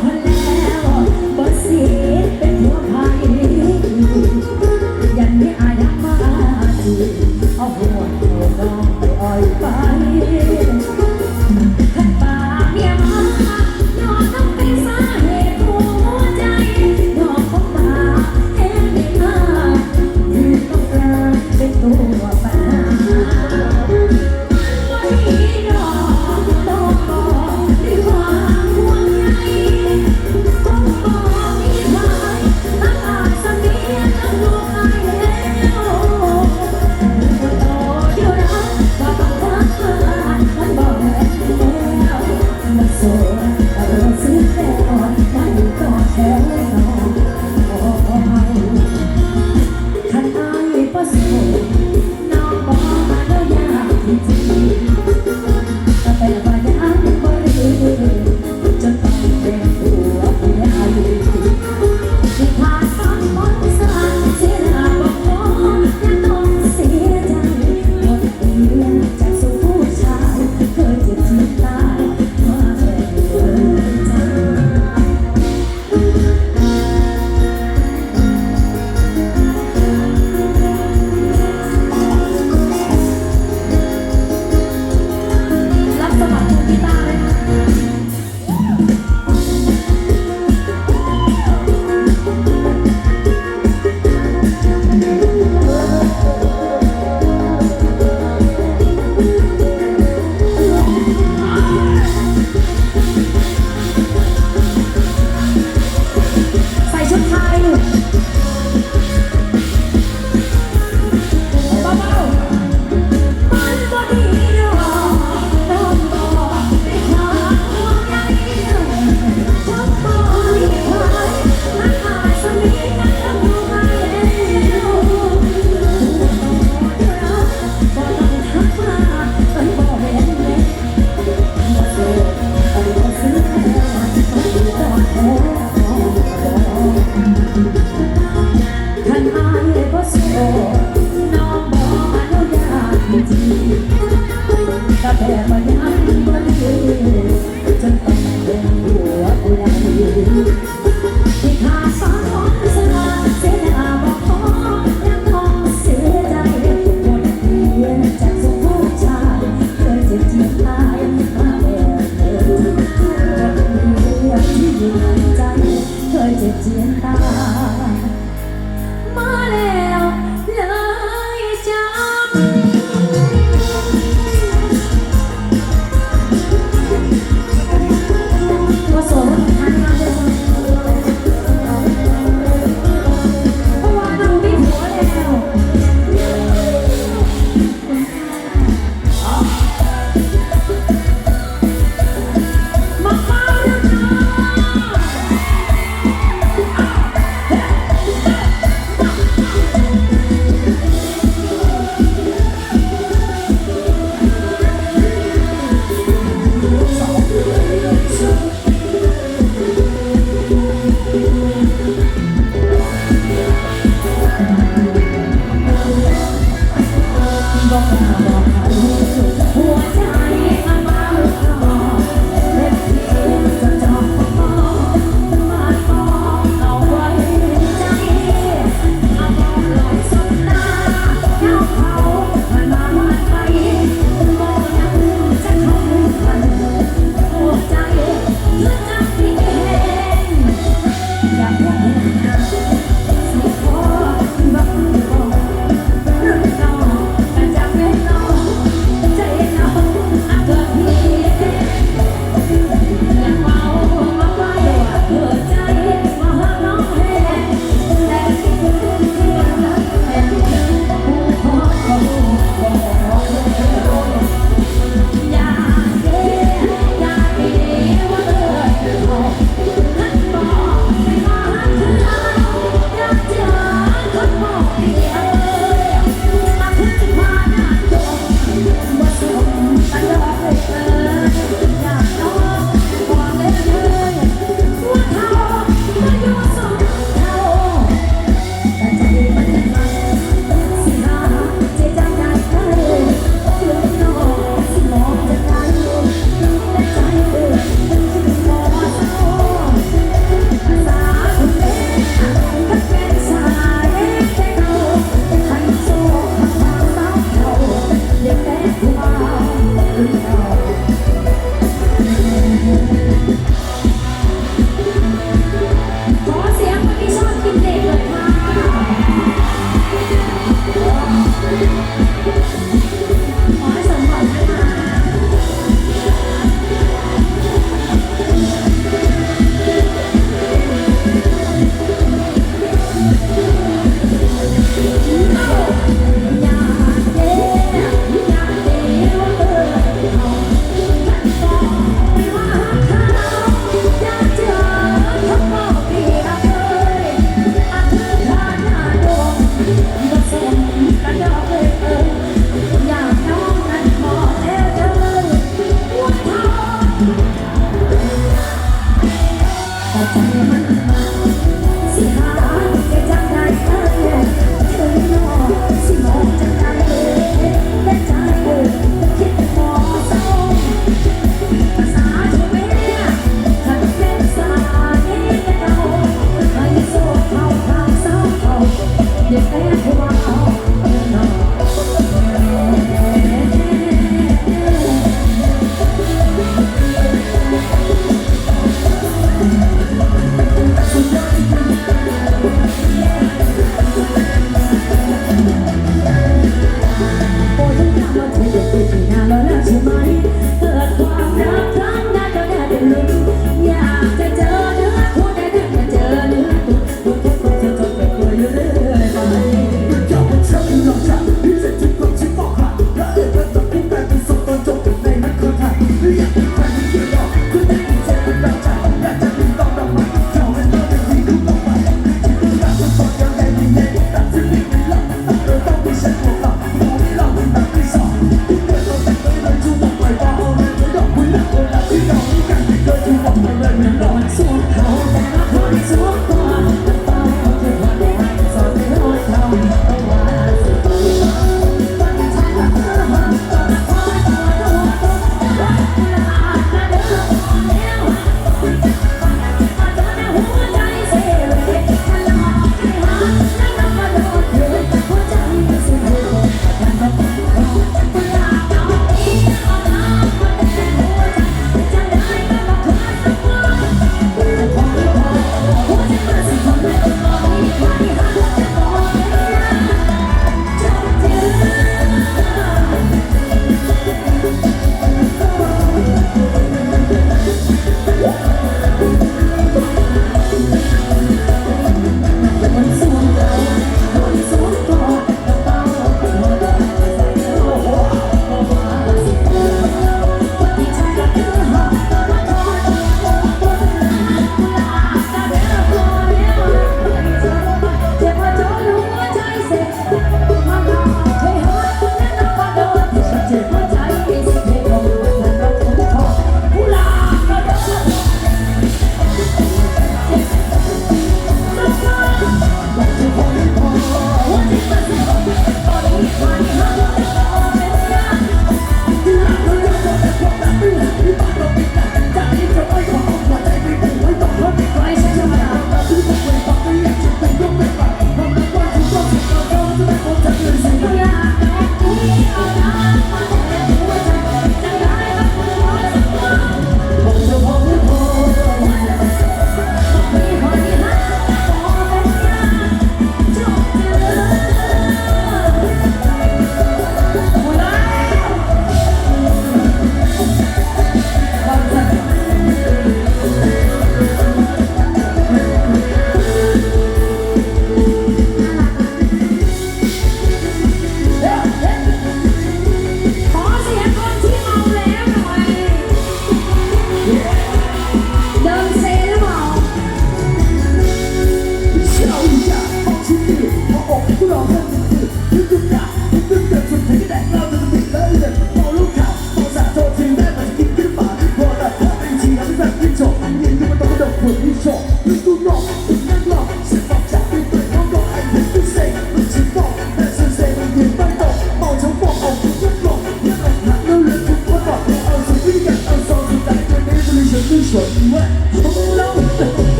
คนแล้วบ่เสี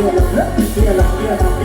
เรียลงเรียลงเรียลง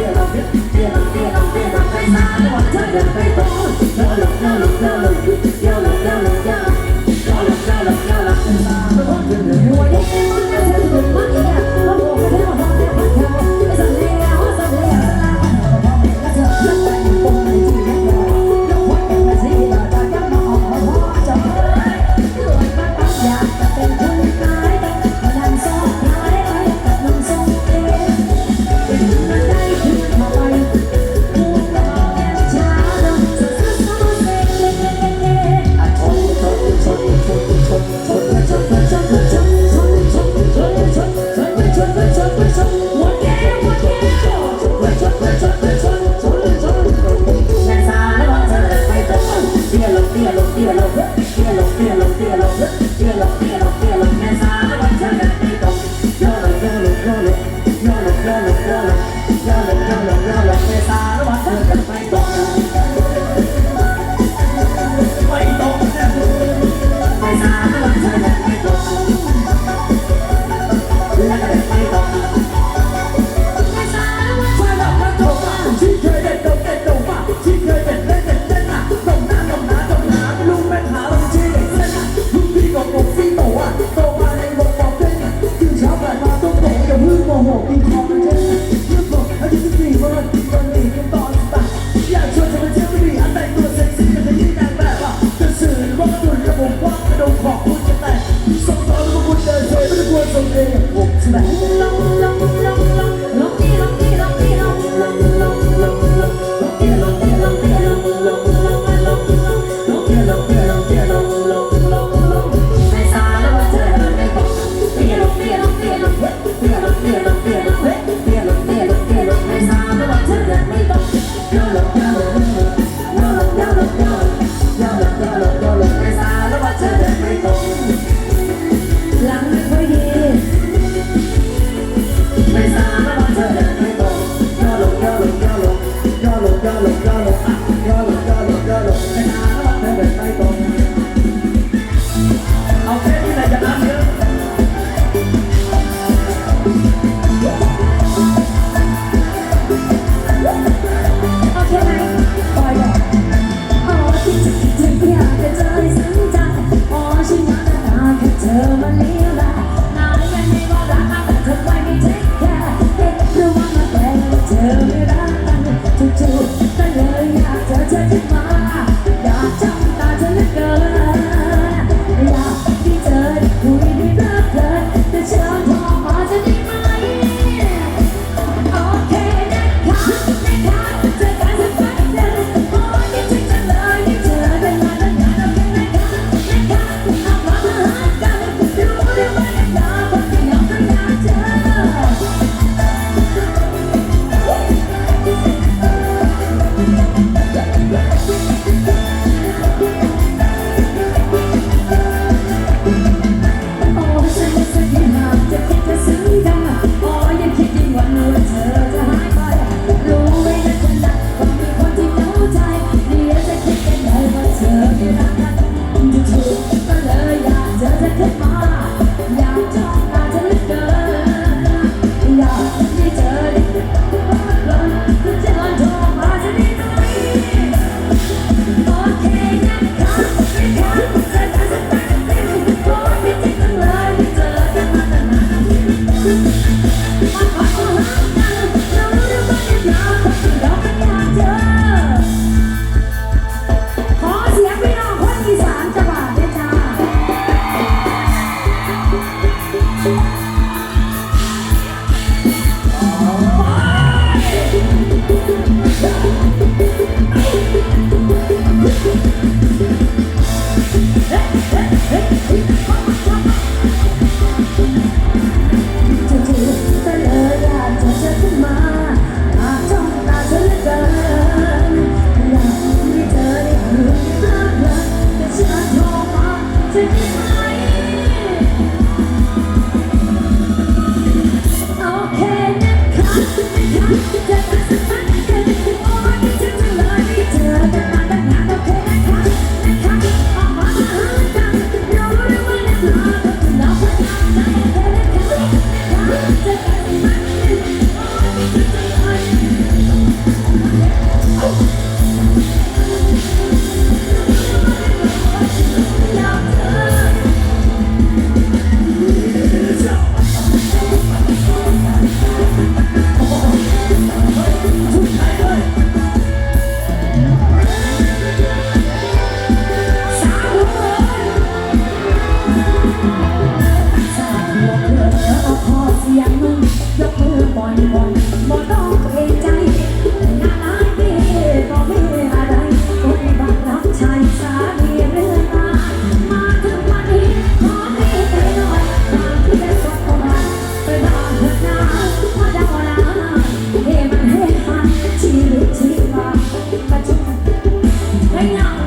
now.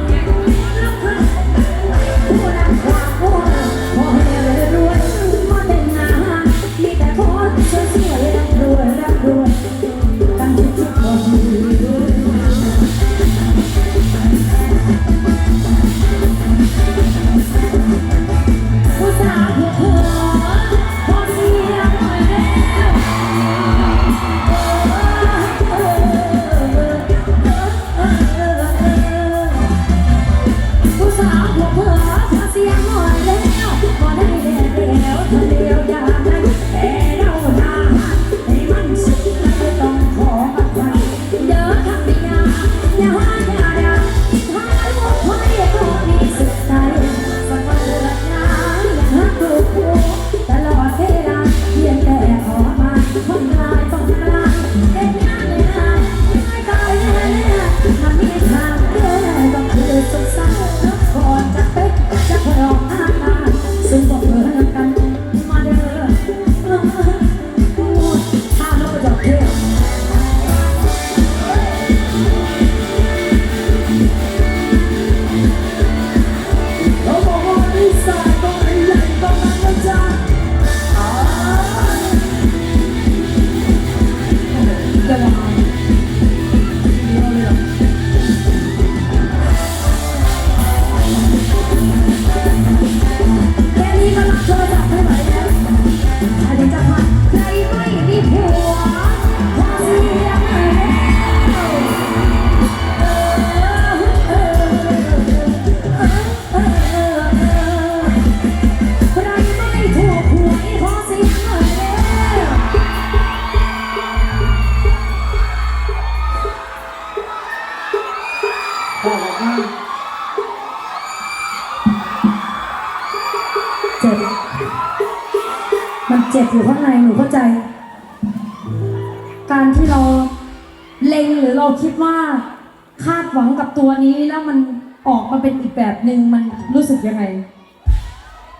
ยังไง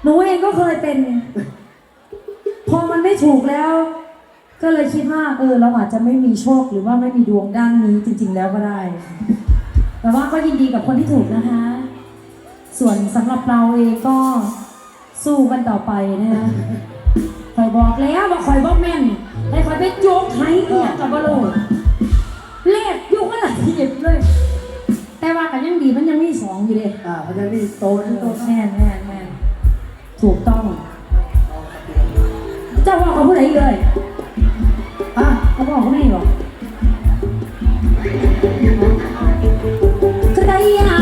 หนูเองก็เคยเป็น พอมันไม่ถูกแล้ว ก็เลยคิดว่า เออ เราอาจจะไม่มีโชคหรือว่าไม่มีดวงด้านนี้จริง ๆ แล้วก็ได้ แต่ว่าก็ยินดีกับคนที่ถูกนะคะ ส่วนสำหรับเราเองก็สู้กันต่อไปนะคะคอยบอกแล้วว่าคอยบอกแม่นแต่คอยไปโยกไทยเนี่ยกับบอลลูนเลขอยุ่งอะไรเจ็บเลยันยังดีมันยังมีสองอยู่เลยอ่ามันยังมีโตะนี่โตแน่แน่แน่ถูกต้อง เจ้าว่าเขาพูดอะไรเลยอะเขาบอกเขาไม่หรอกกระยา